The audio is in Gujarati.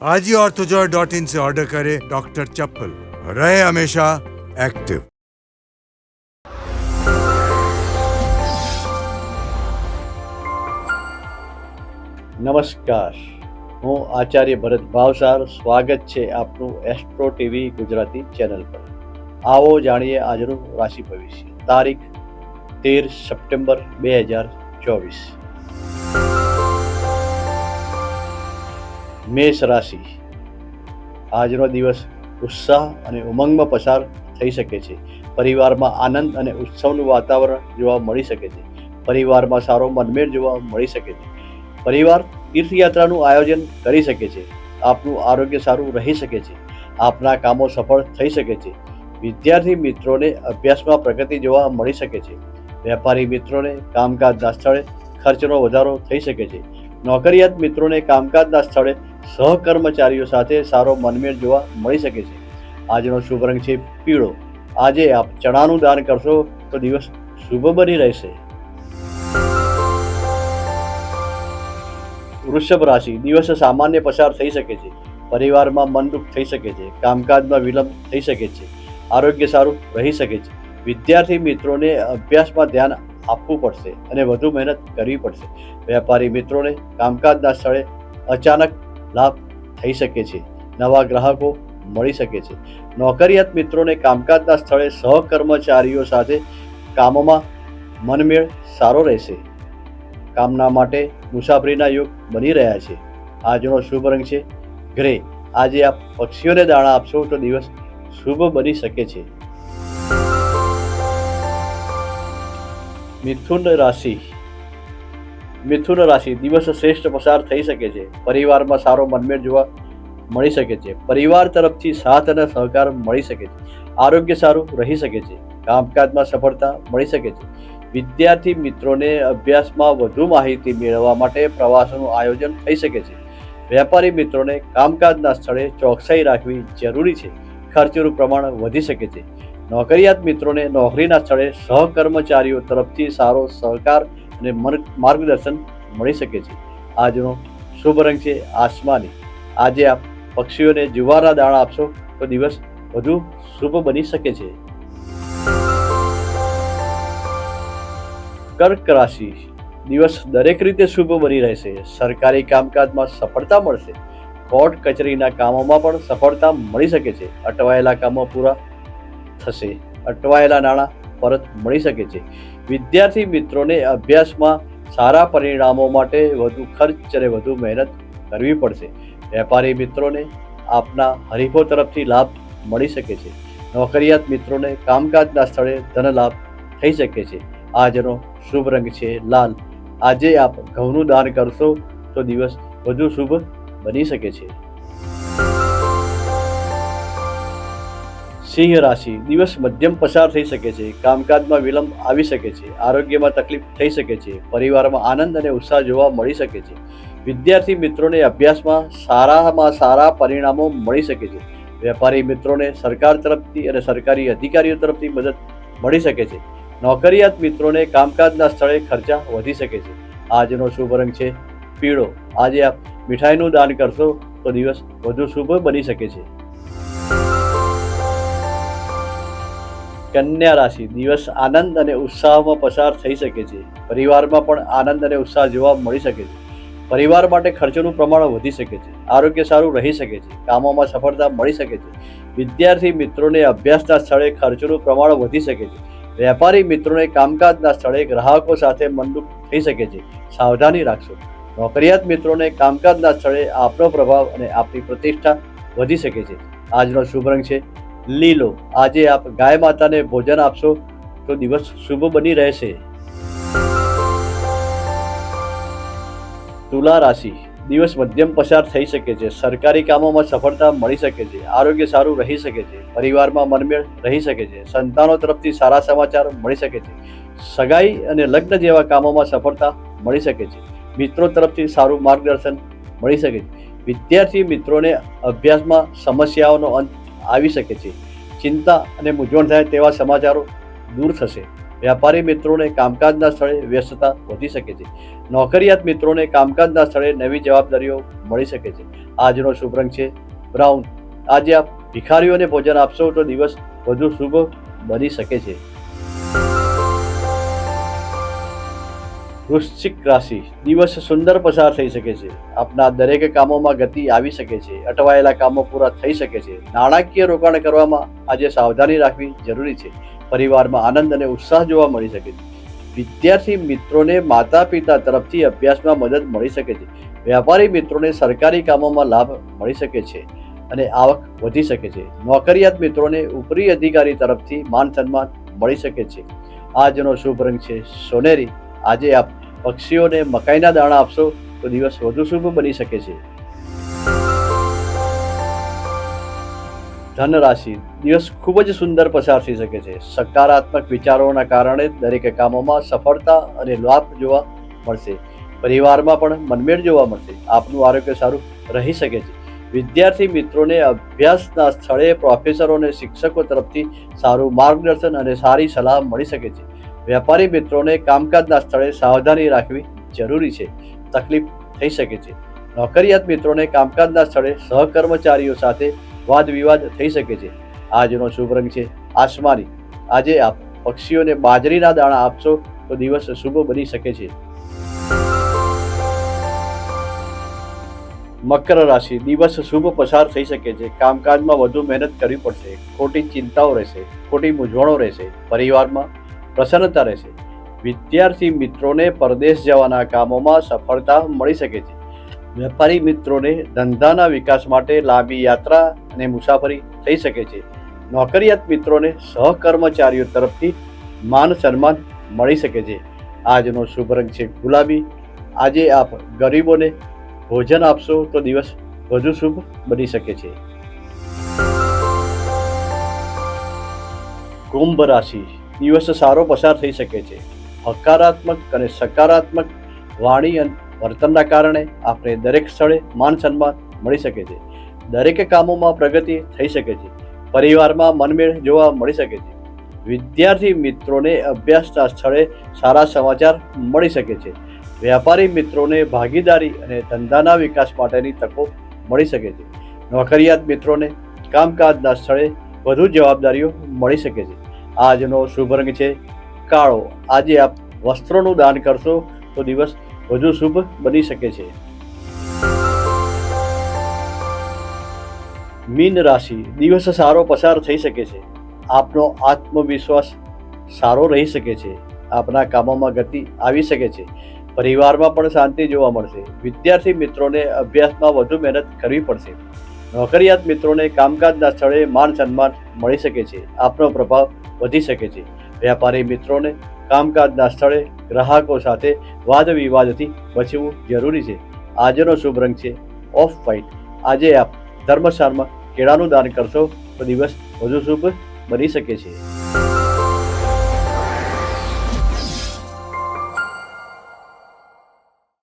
आज ही ऑर्थोजॉय डॉट इन से ऑर्डर करें डॉक्टर चप्पल रहे हमेशा एक्टिव નમસ્કાર હું આચાર્ય ભરત ભાવસાર સ્વાગત છે આપનું એસ્ટ્રો ટીવી ગુજરાતી ચેનલ પર આવો જાણીએ આજનું રાશિ ભવિષ્ય તારીખ તેર સપ્ટેમ્બર બે હજાર ચોવીસ મેષ રાશિ. આજનો દિવસ ઉત્સાહ અને ઉમંગમાં પસાર થઈ શકે છે. પરિવારમાં આનંદ અને ઉત્સવનું વાતાવરણ જોવા મળી શકે છે. પરિવારમાં સારો મનમેળ જોવા મળી શકે છે. પરિવાર તીર્થયાત્રાનું આયોજન કરી શકે છે. આપનું આરોગ્ય સારું રહી શકે છે. આપના કામો સફળ થઈ શકે છે. વિદ્યાર્થી મિત્રોને અભ્યાસમાં પ્રગતિ જોવા મળી શકે છે. વેપારી મિત્રોને કામકાજના સ્થળે ખર્ચનો વધારો થઈ શકે છે. નોકરિયાત મિત્રોને કામકાજના સ્થળે સહકર્મચારીઓ સાથે સારો મનમેળ જોવા મળી શકે છે. આજનો શુભ રંગ છે પીળો. આજે આપ ચણાનું દાન કરશો તો દિવસ શુભ બની રહેશે. વૃષભ રાશિ, દિવસ સામાન્ય પસાર થઈ શકે છે. પરિવારમાં મન દુઃખ થઈ શકે છે. કામકાજમાં વિલંબ થઈ શકે છે. આરોગ્ય સારું રહી શકે છે. વિદ્યાર્થી મિત્રોને અભ્યાસમાં ધ્યાન આપવું પડશે અને વધુ મહેનત કરવી પડશે. વેપારી મિત્રોને કામકાજના સ્થળે અચાનક લાભ થઈ શકે છે, નવા ગ્રાહકો મળી શકે છે. નોકરિયાત મિત્રોને કામકાજના સ્થળે સહકર્મચારીઓ સાથે કામોમાં મનમેળ સારો રહેશે. કામના માટે મુસાફરીના યોગ બની રહ્યા છે. આજનો શુભ રંગ છે ગ્રે. આજે આપ પક્ષીઓને દાણા આપશો તો દિવસ શુભ બની શકે છે. મિથુન રાશિ. મિથુન રાશિ દિવસ શ્રેષ્ઠ પસાર થઈ શકે છે. પરિવારમાં સારો મનમેળ જોવા મળી શકે છે. પરિવાર તરફથી સાથ અને સહકાર મળી શકે છે. આરોગ્ય સારું રહી શકે છે. કામકાજમાં સફળતા મળી શકે છે. વિદ્યાર્થી મિત્રોને અભ્યાસમાં વધુ માહિતી મેળવવા માટે પ્રવાસોનું આયોજન થઈ શકે છે. વેપારી મિત્રોને કામકાજના સ્થળે ચોકસાઈ રાખવી જરૂરી છે. ખર્ચનું પ્રમાણ વધી શકે છે. નોકરિયાત મિત્રોને નોકરીના સ્થળે સહકર્મચારીઓ તરફથી સારો સહકાર અને માર્ગદર્શન મળી શકે છે. આજનો શુભ રંગ છે આસમાની. આજે આપ પક્ષીઓને જુવારા દાણા આપશો તો દિવસ વધુ શુભ બની શકે છે. કર્ક રાશિ. દિવસ દરેક રીતે શુભ બની રહેશે. સરકારી કામકાજમાં સફળતા મળશે. કોર્ટ કચેરીના કામોમાં પણ સફળતા મળી શકે છે. અટવાયેલા કામો પૂરા થશે. અટવાયેલા નાણાં પરત મળી શકે છે. વિદ્યાર્થી મિત્રોને અભ્યાસમાં સારા પરિણામો માટે વધુ ખર્ચ અને વધુ મહેનત કરવી પડશે. વેપારી મિત્રોને આપના હરીફો તરફથી લાભ મળી શકે છે. નોકરિયાત મિત્રોને કામકાજના સ્થળે ધન લાભ થઈ શકે છે. આજનો શુભ રંગ છે લાલ. આજે આપ ઘઉંનું દાન કરશો તો દિવસ વધુ શુભ બની શકે છે. સિંહ રાશિ દિવસ મધ્યમ પસાર થઈ શકે છે, કામકાજમાં વિલંબ આવી શકે છે, આરોગ્યમાં તકલીફ થઈ શકે છે, પરિવારમાં આનંદ અને ઉત્સાહ જોવા મળી શકે છે. વિદ્યાર્થી મિત્રોને અભ્યાસમાં સારામાં સારા પરિણામો મળી શકે છે. વેપારી મિત્રોને સરકાર તરફથી અને સરકારી અધિકારીઓ તરફથી મદદ મળી શકે છે. નોકરિયાત મિત્રોને કામકાજના સ્થળે ખર્ચા વધી શકે છે. આજનો શુભ રંગ છે પીળો. આજે આપ મીઠાઈનું દાન કરશો તો દિવસ વધુ શુભ બની શકે છે. કન્યા રાશિ. દિવસ આનંદ અને ઉત્સાહમાં પસાર થઈ શકે છે. પરિવારમાં પણ આનંદ અને ઉત્સાહ જોવા મળી શકે છે. પરિવાર માટે ખર્ચનું પ્રમાણ વધી શકે છે. આરોગ્ય સારું રહી શકે છે. કામોમાં સફળતા મળી શકે છે. વિદ્યાર્થી મિત્રોને અભ્યાસના સ્થળે ખર્ચનું પ્રમાણ વધી શકે છે. વેપારી મિત્રોને કામકાજના સ્થળે ગ્રાહકો સાથે મનદુખ થઈ શકે છે. સાવધાની રાખશો. નોકરિયાત મિત્રોને કામકાજના સ્થળે આપનો પ્રભાવ અને આપની પ્રતિષ્ઠા વધી શકે છે. આજનો શુભ રંગ છે. લીલો આજે આપ ગાય માતાને ભોજન આપશો તો દિવસ શુભ બની રહેશે. તુલા રાશિ. દિવસ મધ્યમ પસાર થઈ શકે છે. સરકારી કામોમાં સફળતા મળી શકે છે. આરોગ્ય સારું રહી શકે છે. પરિવારમાં મનમેળ રહી શકે છે. સંતાનો તરફથી સારા સમાચાર મળી શકે છે. સગાઈ અને લગ્ન જેવા કામોમાં સફળતા મળી શકે છે. મિત્રો તરફથી સારું માર્ગદર્શન મળી શકે છે. વિદ્યાર્થી મિત્રોને અભ્યાસમાં સમસ્યાઓનો અંત આવી શકે છે. ચિંતા અને મૂંઝવણ થાય તેવા સમાચારો દૂર થશે. વ્યાપારી મિત્રોને કામકાજના સ્થળે વ્યસ્તતા વધી શકે છે. નોકરિયાત મિત્રોને કામકાજના સ્થળે નવી જવાબદારીઓ મળી શકે છે. આજનો શુભ રંગ છે બ્રાઉન. આજે આપ ભિખારીઓને ભોજન આપશો તો દિવસ વધુ શુભ બની શકે છે. વૃશ્ચિક રાશિ. દિવસ સુંદર પસાર થઈ શકે છે. આપના દરેક કામોમાં ગતિ આવી શકે છે. અટવાયેલા કામો પૂરા થઈ શકે છે. નાણાકીય રોકાણ કરવામાં આજે સાવધાની રાખવી જરૂરી છે. પરિવારમાં આનંદ અને ઉત્સાહ જોવા મળી શકે છે. વિદ્યાર્થી મિત્રોને માતા પિતા તરફથી અભ્યાસમાં મદદ મળી શકે છે. વ્યાપારી મિત્રોને સરકારી કામોમાં લાભ મળી શકે છે અને આવક વધી શકે છે. નોકરિયાત મિત્રોને ઉપરી અધિકારી તરફથી માન સન્માન મળી શકે છે. આજનો શુભ રંગ છે સોનેરી. આજે આપ પક્ષીઓને મકાઈના દાણા આપશો તો દિવસ વધુ શુભ બની શકે છે. ધન રાશિ દિવસ ખૂબ જ સુંદર પસાર થઈ શકે છે. સકારાત્મક વિચારોના કારણે દરેક કામોમાં સફળતા અને લાભ જોવા મળશે. પરિવારમાં પણ મનમેળ જોવા મળશે. આપનું આરોગ્ય સારું રહી શકે છે. વિદ્યાર્થી મિત્રોને અભ્યાસના સ્થળે પ્રોફેસરો અને શિક્ષકો તરફથી સારું માર્ગદર્શન અને સારી સલાહ મળી શકે છે. વેપારી મિત્રોને કામકાજના સ્થળે સાવધાની રાખવી જરૂરી છે. તકલીફ થઈ શકે છે. નોકરિયાત મિત્રોને કામકાજના સ્થળે સહકર્મચારીઓ સાથે વાદ વિવાદ થઈ શકે છે. આજનો શુભ રંગ છે આસમાની. આજે આપ પક્ષીઓને બાજરીના દાણા આપશો તો દિવસ શુભ બની શકે છે. મકર રાશિ, દિવસ શુભ પસાર થઈ શકે છે. કામકાજમાં વધુ મહેનત કરવી પડશે. ખોટી ચિંતાઓ રહેશે, ખોટી મૂંઝવણો રહેશે. પરિવારમાં પ્રસન્નતા રહેશે. વિદ્યાર્થી મિત્રોને પરદેશ જવાના કામોમાં સફળતા મળી શકે છે. વેપારી મિત્રોને ધંધાના વિકાસ માટે લાંબી યાત્રા અને મુસાફરી થઈ શકે છે. નોકરિયાત મિત્રોને સહકર્મચારીઓ તરફથી માન સન્માન મળી શકે છે. આજનો શુભ રંગ છે ગુલાબી. આજે આપ ગરીબોને ભોજન આપશો તો દિવસ વધુ શુભ બની શકે છે. કુંભ રાશિ. દિવસ સારો પસાર થઈ શકે છે. હકારાત્મક અને સકારાત્મક વાણી અને વર્તનના કારણે આપણે દરેક સ્થળે માન સન્માન મળી શકે છે. દરેક કામોમાં પ્રગતિ થઈ શકે છે. પરિવારમાં મનમેળ જોવા મળી શકે છે. વિદ્યાર્થી મિત્રોને અભ્યાસના સ્થળે સારા સમાચાર મળી શકે છે. વ્યાપારી મિત્રોને ભાગીદારી અને ધંધાના વિકાસ માટેની તકો મળી શકે છે. નોકરિયાત મિત્રોને કામકાજના સ્થળે વધુ જવાબદારીઓ મળી શકે છે. આજનો શુભ રંગ છે કાળો. આજે આપ વસ્ત્રોનું દાન કરશો તો દિવસ વધુ શુભ બની શકે છે. મીન રાશિ, દિવસ સારો પસાર થઈ શકે છે. આપનો આત્મવિશ્વાસ સારો રહી શકે છે. આપના કામોમાં ગતિ આવી શકે છે. પરિવારમાં પણ શાંતિ જોવા મળશે. વિદ્યાર્થી મિત્રોને અભ્યાસમાં વધુ મહેનત કરવી પડશે. નોકરિયાત મિત્રોને કામકાજના સ્થળે માન સન્માન મળી શકે છે, આપનો પ્રભાવ વધી શકે છે. વેપારી મિત્રોને કામકાજના સ્થળે ગ્રાહકો સાથે વાદ વિવાદથી બચવું જરૂરી છે. આજનો શુભ રંગ છે ઓફ વ્હાઇટ. આજે આપ ધર્મશાળમાં કેળાનું દાન કરશો તો દિવસ વધુ શુભ બની શકે છે.